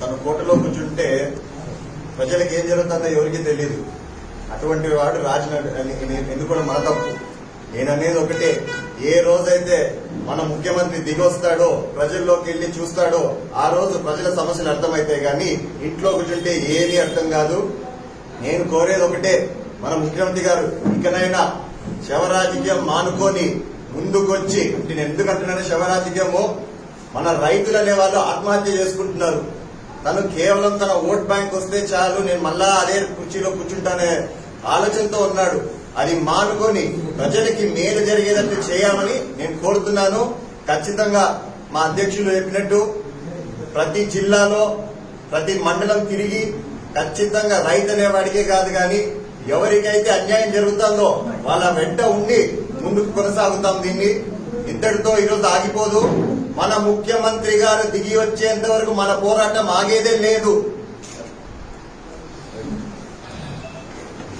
తన కోటలో కూర్చుంటే ప్రజలకు ఏం జరుగుతుందో ఎవరికి తెలియదు అటువంటి వాడు రాజు ఎందుకు మన తప్పు నేను అనేది ఒకటే. ఏ రోజైతే మన ముఖ్యమంత్రి దిగొస్తాడో ప్రజల్లోకి వెళ్ళి చూస్తాడో ఆ రోజు ప్రజల సమస్యలు అర్థమైతాయి కానీ ఇంట్లో కూర్చుంటే ఏది అర్థం కాదు. నేను కోరేది ఒకటే. మన ముఖ్యమంత్రి గారు ఇకనైనా శవరాజకీయం మానుకొని ముందుకొచ్చి నేను ఎందుకంటున్నాను శవరాజకీయము? మన రైతులు అనేవాళ్ళు ఆత్మహత్య చేసుకుంటున్నారు. తను కేవలం తన ఓట్ బ్యాంక్ వస్తే చాలు నేను మళ్ళా అదే కుర్చీలో కూర్చుంటానే ఆలోచనతో ఉన్నాడు. అది మానుకొని ప్రజలకి మేలు జరిగేటట్టు చేయాలని నేను కోరుతున్నాను. ఖచ్చితంగా మా అధ్యక్షులు చెప్పినట్టు ప్రతి జిల్లాలో ప్రతి మండలం తిరిగి ఖచ్చితంగా రైతు అనేవాడికే కాదు కానీ ఎవరికైతే అన్యాయం జరుగుతుందో వాళ్ళ వెంట ఉండి ముందుకు కొనసాగుతాం దీన్ని. ఇంతటితో ఈరోజు ఆగిపోదు. మన ముఖ్యమంత్రి గారు దిగి వచ్చేంత వరకు మన పోరాటం ఆగేదే లేదు.